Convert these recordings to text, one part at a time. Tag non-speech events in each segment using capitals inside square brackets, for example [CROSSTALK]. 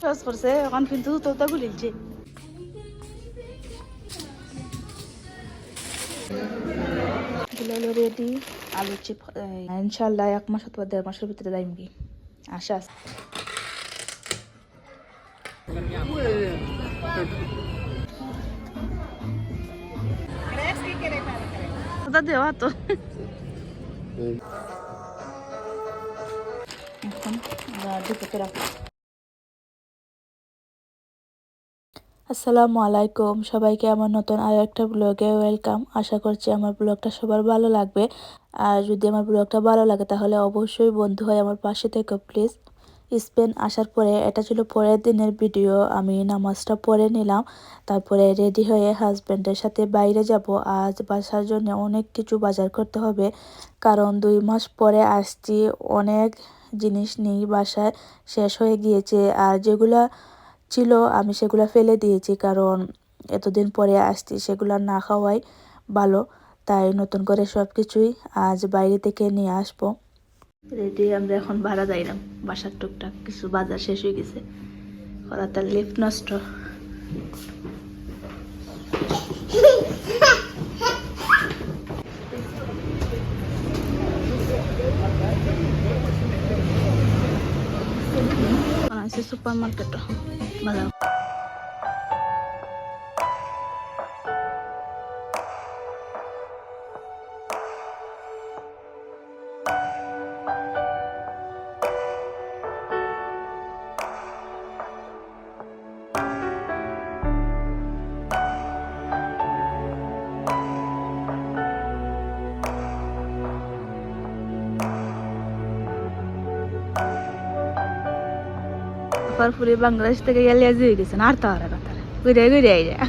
সহজ করছে এখন কিন্তু তোতা গুলিছে গুলো রেডি আলু চিপ ইনশাল্লাহ এক মাস অথবা দেড় মাসের ভিতরে যাইম কি? আশা আছে। দেওয়া তো। এখন আমরা দুটোতে আসসালামু আলাইকুম। সবাইকে আমার নতুন আরও একটা ব্লগে ওয়েলকাম আশা করছি আমার ব্লগটা সবার ভালো লাগবে। আর যদি আমার ব্লগটা ভালো লাগে, তাহলে অবশ্যই বন্ধু হয়ে আমার পাশে থেকো প্লিজ স্পেন আসার পরে, এটা ছিল পরের দিনের ভিডিও আমি নামাজটা পড়ে নিলাম। তারপরে রেডি হয়ে হাজব্যান্ডের সাথে বাইরে যাব। আজ বাসার জন্য অনেক কিছু বাজার করতে হবে। কারণ দুই মাস পরে আসছি। অনেক জিনিস নেই, বাসায় শেষ হয়ে গিয়েছে। আর যেগুলা ছিল আমি সেগুলো ফেলে দিয়েছি কারণ এতদিন পরে আসছি সেগুলো না খাওয়াই ভালো। তাই নতুন করে সব কিছুই আজ বাইরে থেকে নিয়ে আসব। রেডি আমরা এখন ভাড়া যাইলাম বাসার টুকটাক কিছু বাজার শেষ হয়ে গেছে। ওরা তার লিফট নষ্ট। [LAUGHS] আছে সুপার মার্কেট বাজার পরে বাংলাদেশ থেকে গেলে হয়ে গেছে আর তো আর কথা ঘুরে ঘুরে আই যায়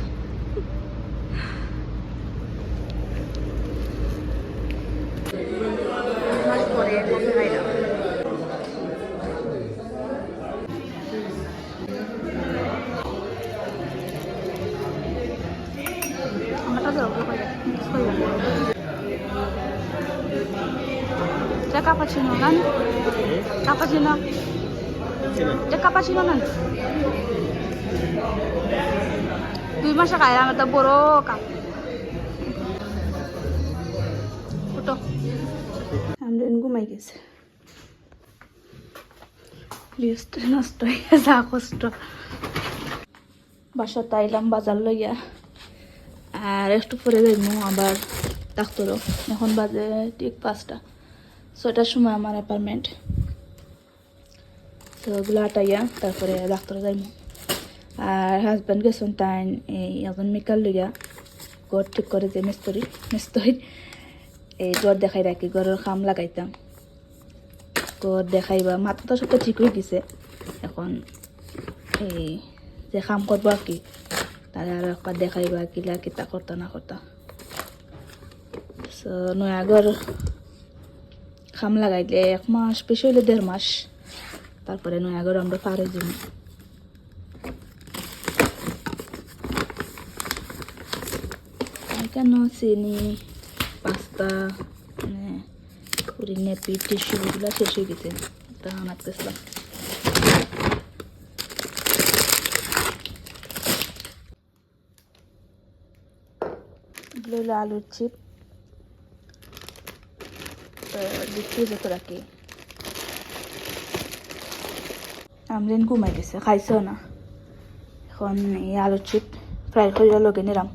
Cappuccino kan? Cappuccino. যে না দুই মাসে খাইলাম একটা বড় কাপ। ফুটো ঘুমাই গেছে। লিস্ট নষ্ট হয়ে গেছে কষ্ট। বাসা তাইলাম বাজার লইয়া। আর একটু পরে যাইমু আবার ডাক্তারও। এখন বাজে ঠিক পাঁচটা। ছয়টার সময় আমার অ্যাপার্টমেন্ট। তো ওগুলো আটাইয়া তারপরে ডাক্তার যাইম। আর হাজব্যান্ড গেছেন তাই এখন মেকার লইয়া ঘর ঠিক করে যে মিস্তরি মিস্তরি, এই ঘর দেখাই রাখি ঘরের খাম লাগাইতাম। ঘর দেখাইবা মাথাটা সব ঠিক হয়ে গেছে। এখন এই যে খাম করব আর কি, তারা আর একবার দেখাইবা কিলা কিতা করতা না করতা। নয়া ঘর খাম লাগাইলে এক মাস, বেশি হইলে দেড় মাস। তারপরে নয়াগড় আমরা পারে যাব। কেন চিনি, পাস্তা মানে পুরি, নেপি, টিস্যু, এগুলো শেষ হয়ে গেছে। তা আনাত গেছিলাম এগুলো আলুর চিপ বিক্রি যেত রাখি। আমলেন ঘুমাই গেছে, খাইছেও না। এখন এই আলু চিপ ফ্রাই করে লগে নিলাম।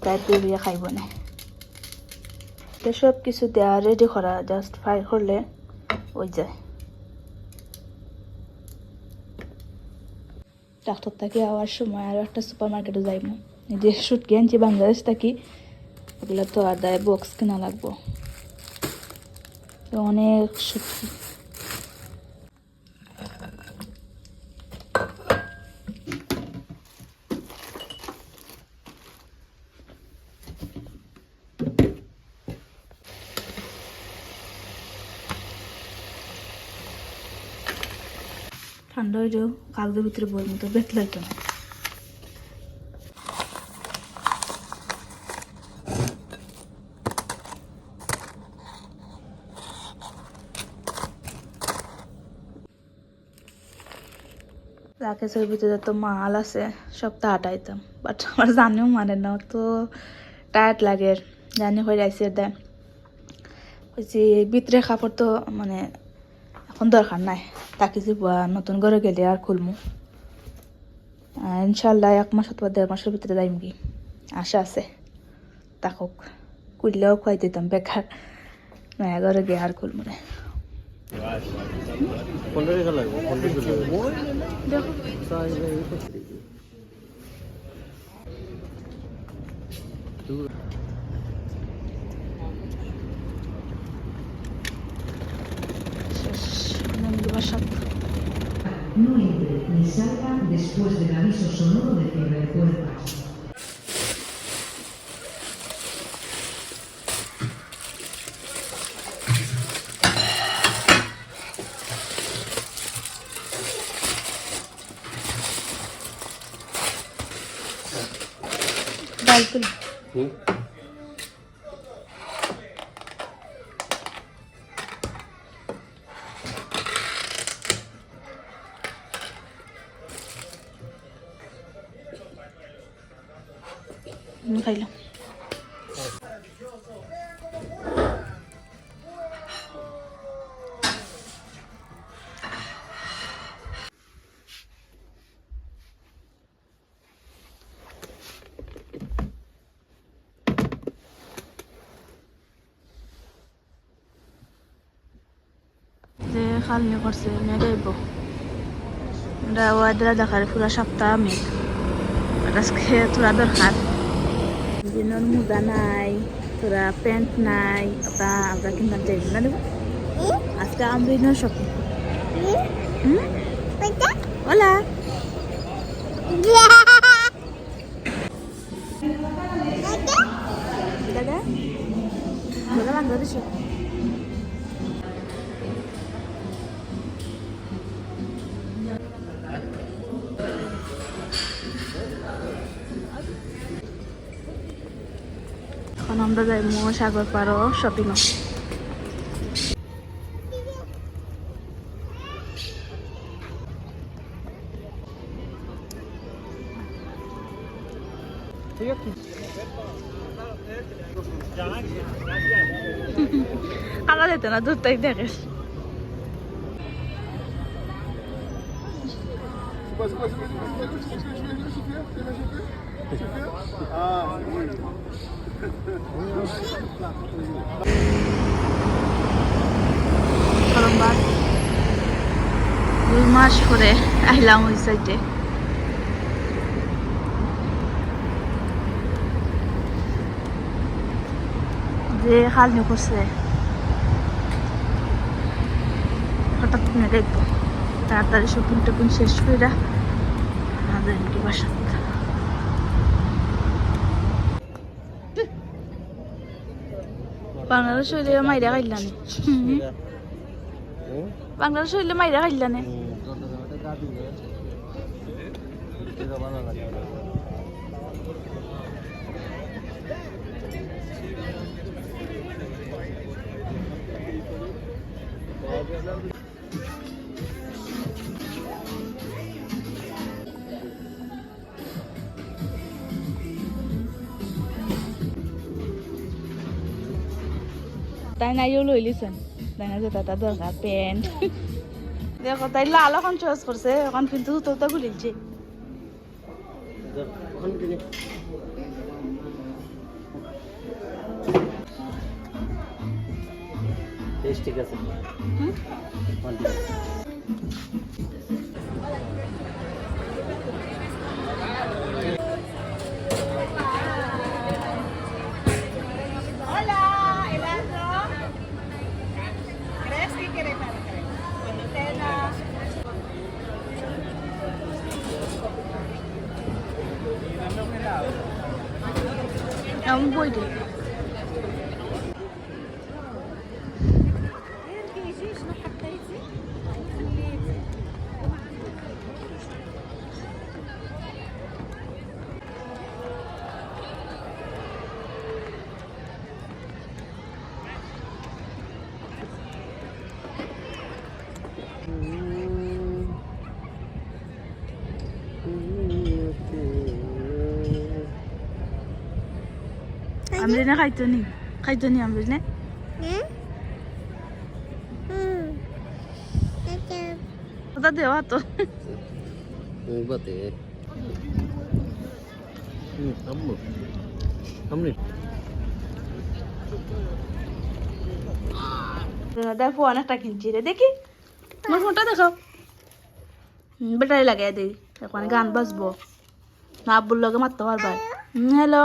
ফ্রাই করে খাইব না। সব কিছু দেওয়া রেডি করা জাস্ট ফ্রাই করলে ওই যায়। ডাক্তার থেকে আওয়ার সময় আরও একটা সুপার মার্কেটে যাইব যে শুটকি আনছি বাংলাদেশ থাকি, ওগুলো তো আর দেয় বক্স কেনা লাগবো। তো অনেক শুটকি ঠান্ডা হয়ে যাও, কালকের ভিতরে না রাকেশের ভিতরে তো মাল আছে, সব তাটাইতাম বাট আমার জানিও মানে না তো টায়ার্ড লাগে। জানি হয়ে যাইছে দেয় হয়েছে ভিতরে কাপড় তো মানে এখন দরকার নাই। তাকে যে নতুন ঘরে গেলে আর খুলমু। ইনশাল্লাহ এক মাস অথবা দেড় মাসের ভিতরে যাইম কি। আশা আছে। তাকক কুললেও খুয়াই দিতাম বেকার। নয়া ঘরে গিয়ে আর খুলমু রে। দেখো No entre ni salga después del aviso sonoro de cierre de puertas. খাইলাম যে খালনি করছে মেঘাইব এটা ওয়াদরা দেখার পুরা সপ্তাহ মেঘ আজকে তোরা দরকার দিনের মোজা নাই তোরা প্যান্ট নাই ওটা আমরা কিনতাম চাইব না দেবো আজকে আমরা ইনোর shopping Hola. Dadah. Dadah Bangladesh. আমরা যাই সাগর পাড়ও শপিংও ঠিক আছে আলা যেত না দূর থেকে দেখিস গরমবার দুই মাস পরে আইলাম ওই সাইডে যে খালনি করছে, হঠাৎ দেখব। তাড়াতাড়ি শপিং টপিং শেষ করে কি বাসা বাংলাদেশ হইলে মাইরা খাইলানে বাংলাদেশ হইলে মাইরা খাইলানে তাই নাইও লই লিছেন দেখা যায় তার দরকার প্যান্ট। দেখো তাই লাল এখন চয়েস করছে এখন কিন্তু তো তো গুলিছে ঠিক আছে Áo quần. আমরিনে খাইতো নি খাইতো নি আমরিনে ওটা দেওয়া তো। Bate. Hmm, amu. দেখো অনেকটা কিনছি রে দেখি। আমার ফোনটা দেখাও ব্যাটারি লাগাই দিই। এখন গান বাজবো। না আব্বুর লগে মারতে পারবা। হ্যালো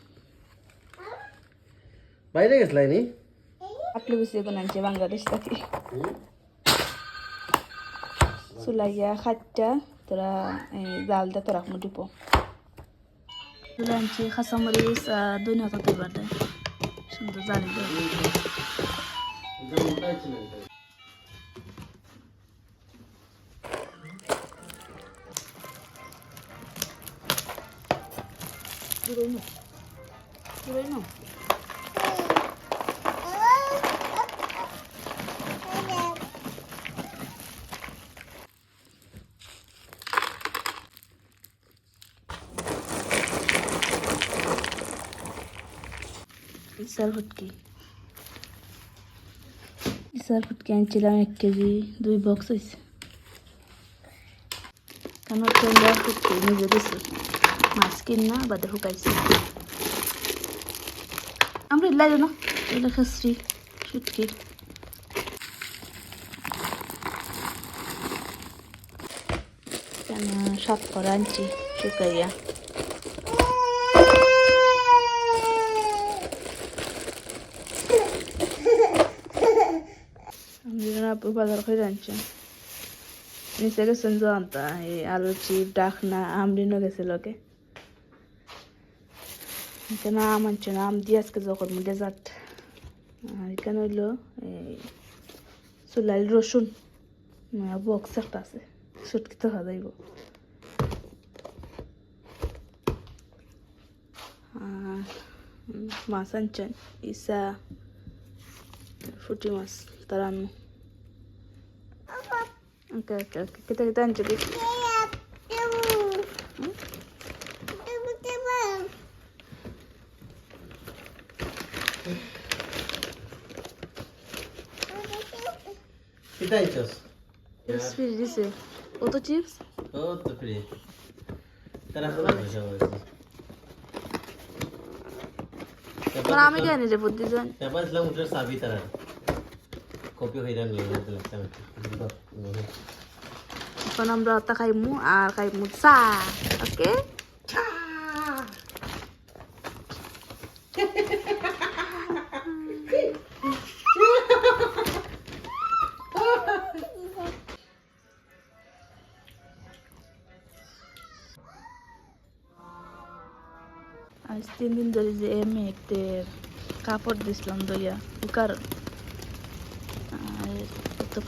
বাইরে গেছলাই নি আটলু বেশি বানাইছে বাংলাদেশ থেকে চুলাইয়া খাটটা তোরা এই জাল দে তোরা মো দিব চুলা আনছি খাসামরিচ দুনিয়া তাতে বাটে সুন্দর জালি. Duray mo. ইসার ফুটকি ইসার ফুটকি আনছিলাম এক কেজি? দুই বক্স হয়েছে কেন ট্রেন্ডার ফুটকি নিজে দিছি মাছ কিন না বাদে শুকাইছি আমরা ইল্লাই না এটা খাসরি ফুটকি সাত করা আনছি, শুকাইয়া আমরা আপু বাজার করে আনছেন নিচে গেছেন জানতা এই আলু চিপ ডাকনা আমরিনও গেছে লোকে এখানে আম আনছে না, আম দিয়ে আজকে যখন ডেজার্ট আর এখানে হইল এই চুলাইল রসুন। বক্স একটা আছে সুটকিতে হওয়া যাইব। আর মাছ আনছেন, ইসা, ফুটি মাছ তারানো ওকে ওকে ওকে কেটে কেটে আনছে দেখি কিতাই চস স্পিড দিছে কত চিপস ও তো ফ্রি তারা মানে আমি কেন রে বুদ্ধি জান তারপর ইসলাম উঠে সাবি তারা কপি হয়ে যান নিয়ে যেতে লাগতাম এখন আমরা ওটা খাইমু আর খাইমু চা ওকে আজ তিন দিন ধরে যে এমনি একটু কাপড় দিছিলাম দইয়া কুকার আর একটু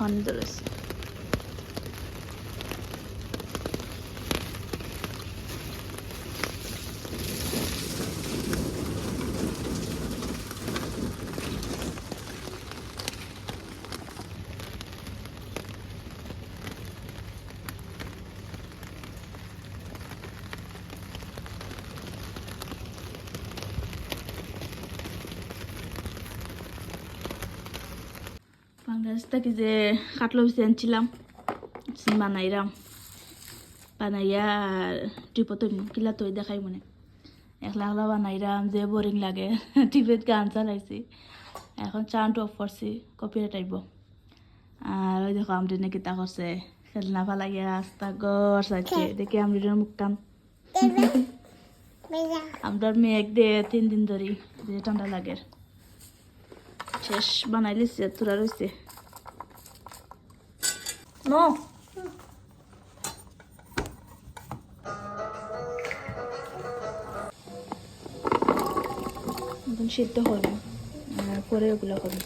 থেকে যে কাটলো পিসি আনছিলাম সি বানাইরাম বানাইয়া টিপত কিলা তৈ দেখাই মনে একলা একলা বানাইরাম যে বোরিং লাগে টিভিত গান চালাইছি এখন চাউন্ড অফ করছি কপিরাইট আইব আর ওই দেখো আমরিনে কিতা করছে খেলনা ফালাইয়া রাস্তা গড় চাইছে দেখি আমি মুখটান আমরা মেঘ দে তিন দিন ধরে যে ঠান্ডা লাগে শেষ বানাই লিছে তোরা রয়েছে কেন সিদ্ধ হবে করে ওগুলো হবে।